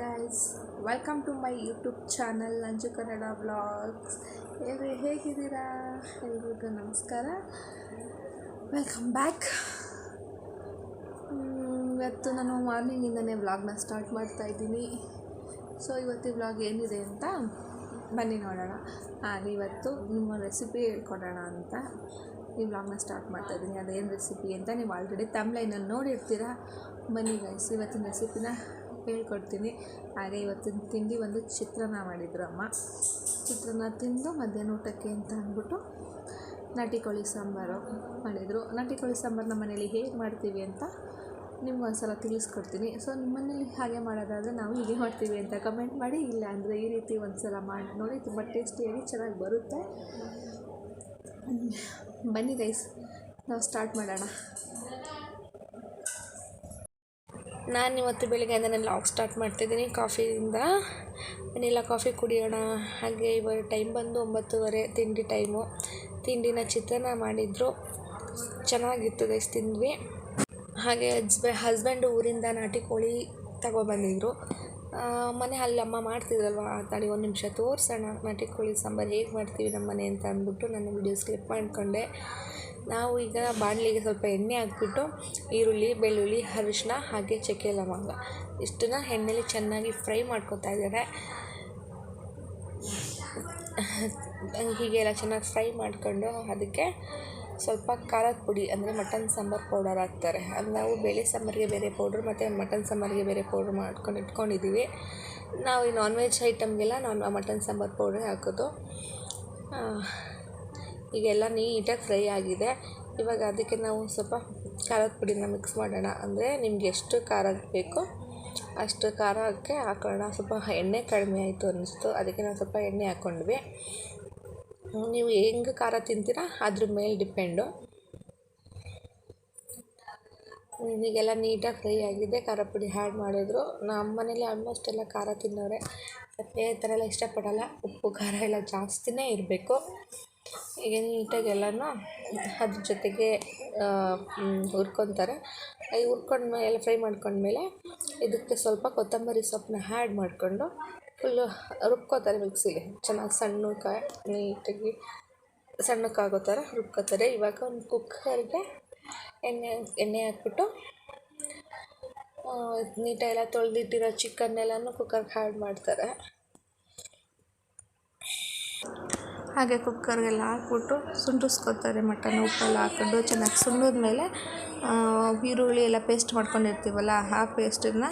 Guys welcome to my YouTube channel Anju Kannada blogs ಎಲ್ಲರೂ ಹೇಗಿದ್ದೀರಾ? ಎಲ್ರಿಗೂ ನಮಸ್ಕಾರ. ವೆಲ್ಕಮ್ ಬ್ಯಾಕ್ ಇವತ್ತು ನಾನು ಮಾರ್ನಿಂಗಿಂದನೇ ವ್ಲಾಗ್ನ ಸ್ಟಾರ್ಟ್ ಮಾಡ್ತಾ ಇದ್ದೀನಿ. ಸೊ ಇವತ್ತು ವ್ಲಾಗ್ ಏನಿದೆ ಅಂತ ಬನ್ನಿ ನೋಡೋಣ. ಹಾಗೆ ಇವತ್ತು ನಿಮ್ಮ ರೆಸಿಪಿ ಹೇಳ್ಕೊಡೋಣ ಅಂತ ಈ ವ್ಲಾಗ್ನ ಸ್ಟಾರ್ಟ್ ಮಾಡ್ತಾ ಇದ್ದೀನಿ. ಅದೇನು ರೆಸಿಪಿ ಅಂತ ನೀವು ಆಲ್ರೆಡಿ ತಮ್ಲೈನಲ್ಲಿ ನೋಡಿರ್ತೀರಾ? ಬನ್ನಿ ಗೈಸ್ ಇವತ್ತಿನ ರೆಸಿಪಿನ ಹೇಳ್ಕೊಡ್ತೀನಿ ಹಾಗೆ ಇವತ್ತಿನ ತಿಂಡಿ ಒಂದು ಚಿತ್ರಾನ್ನ ಮಾಡಿದ್ರು ಅಮ್ಮ. ಚಿತ್ರಾನ್ನ ತಿಂದು ಮಧ್ಯಾಹ್ನ ಊಟಕ್ಕೆ ಅಂತ ಅಂದ್ಬಿಟ್ಟು ನಾಟಿ ಕೋಳಿ ಸಾಂಬಾರು ಮಾಡಿದರು. ನಾಟಿ ಕೋಳಿ ಸಾಂಬಾರು ನಮ್ಮ ಮನೇಲಿ ಹೇಗೆ ಮಾಡ್ತೀವಿ ಅಂತ ನಿಮ್ಗೆ ಒಂದು ಸಲ ತಿಳಿಸ್ಕೊಡ್ತೀನಿ. ಸೊ ನಿಮ್ಮ ಮನೇಲಿ ಹಾಗೆ ಮಾಡೋದಾದರೆ ನಾವು ಹೀಗೆ ಮಾಡ್ತೀವಿ ಅಂತ ಕಮೆಂಟ್ ಮಾಡಿ. ಇಲ್ಲ ಅಂದರೆ ಈ ರೀತಿ ಒಂದು ಸಲ ಮಾಡಿ ನೋಡಿ, ತುಂಬ ಟೇಸ್ಟಿಯಾಗಿ ಚೆನ್ನಾಗಿ ಬರುತ್ತೆ. ಬನ್ನಿ ಗೈಸ್ ನಾವು ಸ್ಟಾರ್ಟ್ ಮಾಡೋಣ. ನಾನು ಇವತ್ತು ಬೆಳಿಗ್ಗೆಯಿಂದ ನಾನು ಲಾಗ್ ಸ್ಟಾರ್ಟ್ ಮಾಡ್ತಿದ್ದೀನಿ ಕಾಫಿಯಿಂದ ವೆನಿಲ್ಲ ಕಾಫಿ ಕುಡಿಯೋಣ. ಹಾಗೆ ಇವರು ಟೈಮ್ ಬಂದು ಒಂಬತ್ತುವರೆ ತಿಂಡಿ ಟೈಮು ತಿಂಡಿನ ಚಿತ್ರಾನ್ನ ಮಾಡಿದ್ರು. ಚೆನ್ನಾಗಿತ್ತು ಗೈಸ್ ತಿಂದ್ವಿ. ಹಾಗೆ ಹಸ್ಬೆ ಹಸ್ಬೆಂಡು ಊರಿಂದ ನಾಟಿ ಕೋಳಿ ತಗೊಬಂದಿದ್ರು. ಮನೆ ಅಲ್ಲಿ ಅಮ್ಮ ಮಾಡ್ತಿದ್ರಲ್ವ? ತಾಡಿ ಒಂದು ನಿಮಿಷ ತೋರಿಸೋಣ. ನಾಟಿ ಕೋಳಿ ಸಾಂಬಾರು ಹೇಗೆ ಮಾಡ್ತೀವಿ ನಮ್ಮ ಮನೆ ಅಂತ ಅಂದ್ಬಿಟ್ಟು ನಾನು ವಿಡಿಯೋ ಕ್ಲಿಪ್ ಮಾಡ್ಕೊಂಡೆ. ನಾವು ಈಗ ಬಾಣಲಿಗೆ ಸ್ವಲ್ಪ ಎಣ್ಣೆ ಹಾಕ್ಬಿಟ್ಟು ಈರುಳ್ಳಿ, ಬೆಳ್ಳುಳ್ಳಿ ಅರಿಶಿನ ಹಾಗೆ ಚಕ್ಕೆ ಲವಂಗ. ಇಷ್ಟನ್ನ ಎಣ್ಣೆಲಿ ಚೆನ್ನಾಗಿ ಫ್ರೈ ಮಾಡ್ಕೊತಾ ಇದ್ದಾರೆ. ಹೀಗೆಲ್ಲ ಚೆನ್ನಾಗಿ ಫ್ರೈ ಮಾಡ್ಕೊಂಡು ಅದಕ್ಕೆ ಸ್ವಲ್ಪ ಖಾರದ ಪುಡಿ, ಅಂದರೆ ಮಟನ್ ಸಾಂಬಾರು ಪೌಡರ್ ಹಾಕ್ತಾರೆ. ಅದು ನಾವು ಬೇಳೆ ಸಾಂಬಾರಿಗೆ ಬೇರೆ ಪೌಡ್ರ್ ಮತ್ತು ಮಟನ್ ಸಾಂಬಾರಿಗೆ ಬೇರೆ ಪೌಡ್ರ್ ಮಾಡ್ಕೊಂಡು ಇಟ್ಕೊಂಡಿದ್ದೀವಿ. ನಾವು ಈ ನಾನ್ ವೆಜ್ ಐಟಮ್ಗೆಲ್ಲ ನಾನ್ ಮಟನ್ ಸಾಂಬಾರು ಪೌಡ್ರೇ ಹಾಕೋದು. ಈಗೆಲ್ಲ ನೀಟಾಗಿ ಫ್ರೈ ಆಗಿದೆ. ಇವಾಗ ಅದಕ್ಕೆ ನಾವು ಸ್ವಲ್ಪ ಖಾರದ ಪುಡಿನ ಮಿಕ್ಸ್ ಮಾಡೋಣ. ಅಂದರೆ ನಿಮ್ಗೆ ಎಷ್ಟು ಖಾರ ಬೇಕೋ ಅಷ್ಟು ಖಾರಕ್ಕೆ ಹಾಕೋಣ. ಸ್ವಲ್ಪ ಎಣ್ಣೆ ಕಡಿಮೆ ಆಯಿತು ಅನ್ನಿಸ್ತು. ಅದಕ್ಕೆ ನಾವು ಸ್ವಲ್ಪ ಎಣ್ಣೆ ಹಾಕ್ಕೊಂಡ್ವಿ ನೀವು ಹೆಂಗೆ ಖಾರ ತಿಂತೀರಾ ಅದ್ರ ಮೇಲೆ ಡಿಪೆಂಡು ಈಗೆಲ್ಲ ನೀಟಾಗಿ ಫ್ರೈ ಆಗಿದೆ. ಖಾರ ಪುಡಿ ಆ್ಯಡ್ ಮಾಡಿದ್ರು. ನಮ್ಮ ಮನೇಲಿ ಆಲ್ಮೋಸ್ಟ್ ಎಲ್ಲ ಖಾರ ತಿನ್ನೋರೆ. ಈ ಥರ ಎಲ್ಲ ಇಷ್ಟಪಡೋಲ್ಲ. ಉಪ್ಪು, ಖಾರ ಎಲ್ಲ ಜಾಸ್ತಿನೇ ಇರಬೇಕು. ಈಗ ನೀಟಾಗಿ ಎಲ್ಲನೂ ಅದ್ರ ಜೊತೆಗೆ ಹುರ್ಕೊತಾರೆ. ಈ ಹುರ್ಕೊಂಡ್ಮೇಲೆ ಎಲ್ಲ ಫ್ರೈ ಮಾಡ್ಕೊಂಡ್ಮೇಲೆ ಇದಕ್ಕೆ ಸ್ವಲ್ಪ ಕೊತ್ತಂಬರಿ ಸೊಪ್ಪನ್ನ ಹ್ಯಾಡ್ ಮಾಡಿಕೊಂಡು ಫುಲ್ಲು ರುಬ್ಕೋತಾರೆ ಮಿಕ್ಸಿಗೆ. ಚೆನ್ನಾಗಿ ಸಣ್ಣಕ್ಕೆ ನೀಟಾಗಿ ಸಣ್ಣಕ್ಕಾಗೋ ಥರ ರುಬ್ಕೋತಾರೆ. ಇವಾಗ ಒಂದು ಕುಕ್ಕರ್ಗೆ ಎಣ್ಣೆ ಎಣ್ಣೆ ಹಾಕ್ಬಿಟ್ಟು ನೀಟಾಗೆಲ್ಲ ತೊಳೆದಿಟ್ಟಿರೋ ಚಿಕನ್ನೆಲ್ಲನೂ ಕುಕ್ಕರ್ಗೆ ಹ್ಯಾಡ್ ಮಾಡ್ತಾರೆ. ಹಾಗೆ ಕುಕ್ಕರ್ಗೆಲ್ಲ ಹಾಕ್ಬಿಟ್ಟು ಸುಂಡಿಸ್ಕೊತಾರೆ ಮಟನ್ ಉಪ್ಪೆಲ್ಲ ಹಾಕೊಂಡು. ಚೆನ್ನಾಗಿ ಸುಂಡಿದ್ಮೇಲೆ ಈರುಳ್ಳಿ ಎಲ್ಲ ಪೇಸ್ಟ್ ಮಾಡ್ಕೊಂಡಿರ್ತೀವಲ್ಲ ಆ ಪೇಸ್ಟನ್ನು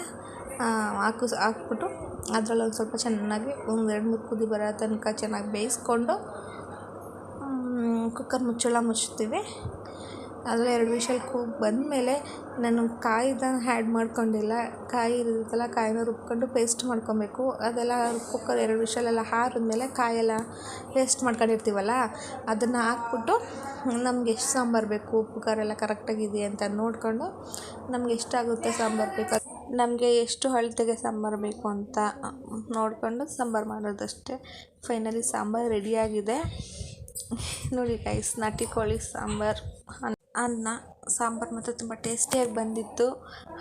ಹಾಕು, ಹಾಕ್ಬಿಟ್ಟು ಅದರಲ್ಲಿ ಒಂದು ಸ್ವಲ್ಪ ಚೆನ್ನಾಗಿ ಒಂದು ಎರಡು ಮೂರು ಕುದಿ ಬರೋ ತನಕ ಚೆನ್ನಾಗಿ ಬೇಯಿಸ್ಕೊಂಡು ಕುಕ್ಕರ್ ಮುಚ್ಚಳ ಮುಚ್ತೀವಿ ಅದರಲ್ಲಿ ಎರಡು ವಿಷಲ್ ಕೂಗಿ ಬಂದಮೇಲೆ ನಾನು ಕಾಯಿದ ಆ್ಯಡ್ ಮಾಡ್ಕೊಂಡಿಲ್ಲ. ಕಾಯಿ ಇರುತ್ತಲ್ಲ, ಕಾಯಿನ ರುಬ್ಕೊಂಡು ಪೇಸ್ಟ್ ಮಾಡ್ಕೊಬೇಕು. ಅದೆಲ್ಲ ಕುಕ್ಕರ್ ಎರಡು ವಿಷಲೆಲ್ಲ ಹಾರಿದ್ಮೇಲೆ ಕಾಯೆಲ್ಲ ಪೇಸ್ಟ್ ಮಾಡ್ಕೊಂಡಿರ್ತೀವಲ್ಲ, ಅದನ್ನು ಹಾಕ್ಬಿಟ್ಟು ನಮ್ಗೆ ಎಷ್ಟು ಸಾಂಬಾರು ಬೇಕು, ಉಪ್ಪು, ಖಾರ ಎಲ್ಲ ಕರೆಕ್ಟಾಗಿದೆ ಅಂತ ನೋಡಿಕೊಂಡು ನಮ್ಗೆ ಎಷ್ಟಾಗುತ್ತೆ ಸಾಂಬಾರು ಬೇಕು, ನಮಗೆ ಎಷ್ಟು ಅಳತೆಗೆ ಸಾಂಬಾರು ಬೇಕು ಅಂತ ನೋಡಿಕೊಂಡು ಸಾಂಬಾರು ಮಾಡೋದಷ್ಟೇ. ಫೈನಲಿ ಸಾಂಬಾರು ರೆಡಿಯಾಗಿದೆ ನೋಡಿ ಗೈಸ್ ನಾಟಿ ಕೋಳಿ ಸಾಂಬಾರು. ಅನ್ನ, ಸಾಂಬಾರು ಮಾತ್ರ ತುಂಬ ಟೇಸ್ಟಿಯಾಗಿ ಬಂದಿತ್ತು.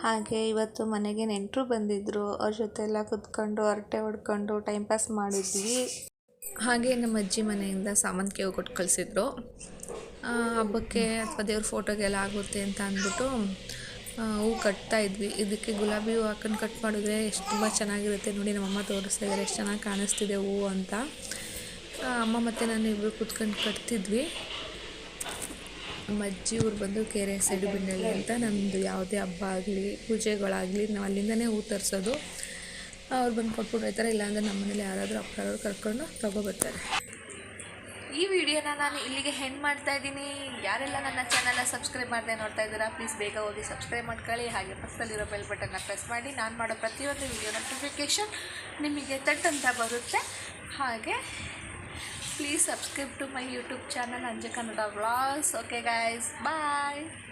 ಹಾಗೆ ಇವತ್ತು ಮನೆಗೆ ನೆಂಟರು ಬಂದಿದ್ದರು ಅವ್ರ ಜೊತೆ ಎಲ್ಲ ಕುತ್ಕೊಂಡು ಹರಟೆ ಹೊಡ್ಕೊಂಡು ಟೈಮ್ ಪಾಸ್ ಮಾಡಿದ್ವಿ. ಹಾಗೆ ನಮ್ಮ ಅಜ್ಜಿ ಮನೆಯಿಂದ ಸಾಮಂತಿಗೆ ಹೂ ಕೊಟ್ಟು ಕಳಿಸಿದ್ರು ಹಬ್ಬಕ್ಕೆ ಅಥವಾ ದೇವ್ರ ಫೋಟೋಗೆಲ್ಲ ಆಗುತ್ತೆ ಅಂತ ಅಂದ್ಬಿಟ್ಟು ಹೂ ಕಟ್ತಾ ಇದ್ವಿ. ಇದಕ್ಕೆ ಗುಲಾಬಿ ಹೂ ಹಾಕೊಂಡು ಕಟ್ ಮಾಡಿದ್ರೆ ಎಷ್ಟು ತುಂಬ ಚೆನ್ನಾಗಿರುತ್ತೆ ನೋಡಿ ನಮ್ಮಮ್ಮ ತೋರಿಸ್ತಾ ಇದ್ದಾರೆ ಎಷ್ಟು ಚೆನ್ನಾಗಿ ಕಾಣಿಸ್ತಿದೆ ಹೂವು ಅಂತ. ಅಮ್ಮ ಮತ್ತು ನಾನು ಇಬ್ಬರು ಕುತ್ಕೊಂಡು ಕಟ್ತಿದ್ವಿ. ನಮ್ಮ ಅಜ್ಜಿ ಊರು ಬಂದು ಕೆರೆ ಸೈಡು ಅಂತ ನಮ್ಮದು ಯಾವುದೇ ಹಬ್ಬ ಆಗಲಿ, ಪೂಜೆಗಳಾಗಲಿ ನಾವು ಅಲ್ಲಿಂದನೇ ಹೂ ತರಿಸೋದು. ಅವ್ರು ಬಂದು ಕೊಟ್ಬಿಟ್ಟು ಹೋಗ್ತಾರೆ ಇಲ್ಲಾಂದರೆ ನಮ್ಮ ಮನೇಲಿ ಯಾರಾದರೂ ಅಪ್ಪರವ್ರು ಕರ್ಕೊಂಡು ತೊಗೊಬರ್ತಾರೆ ಈ ವಿಡಿಯೋನ ನಾನು ಇಲ್ಲಿಗೆ ಹೆಂಗೆ ಮಾಡ್ತಾ ಇದ್ದೀನಿ. ಯಾರೆಲ್ಲ ನನ್ನ ಚಾನಲ್ನ ಸಬ್ಸ್ಕ್ರೈಬ್ ಮಾಡದೆ ನೋಡ್ತಾ ಇದ್ದೀರಾ ಪ್ಲೀಸ್ ಬೇಗ ಹೋಗಿ ಸಬ್ಸ್ಕ್ರೈಬ್ ಮಾಡ್ಕೊಳ್ಳಿ. ಹಾಗೆ ಪಕ್ಕದಲ್ಲಿರೋ ಬೆಲ್ ಬಟನ್ನ ಪ್ರೆಸ್ ಮಾಡಿ. ನಾನು ಮಾಡೋ ಪ್ರತಿಯೊಂದು ವಿಡಿಯೋ ನೋಟಿಫಿಕೇಷನ್ ನಿಮಗೆ ತಟ್ಟಂತ ಬರುತ್ತೆ. ಹಾಗೆ please subscribe to my youtube channel anjakannada vlogs. Okay guys. Bye.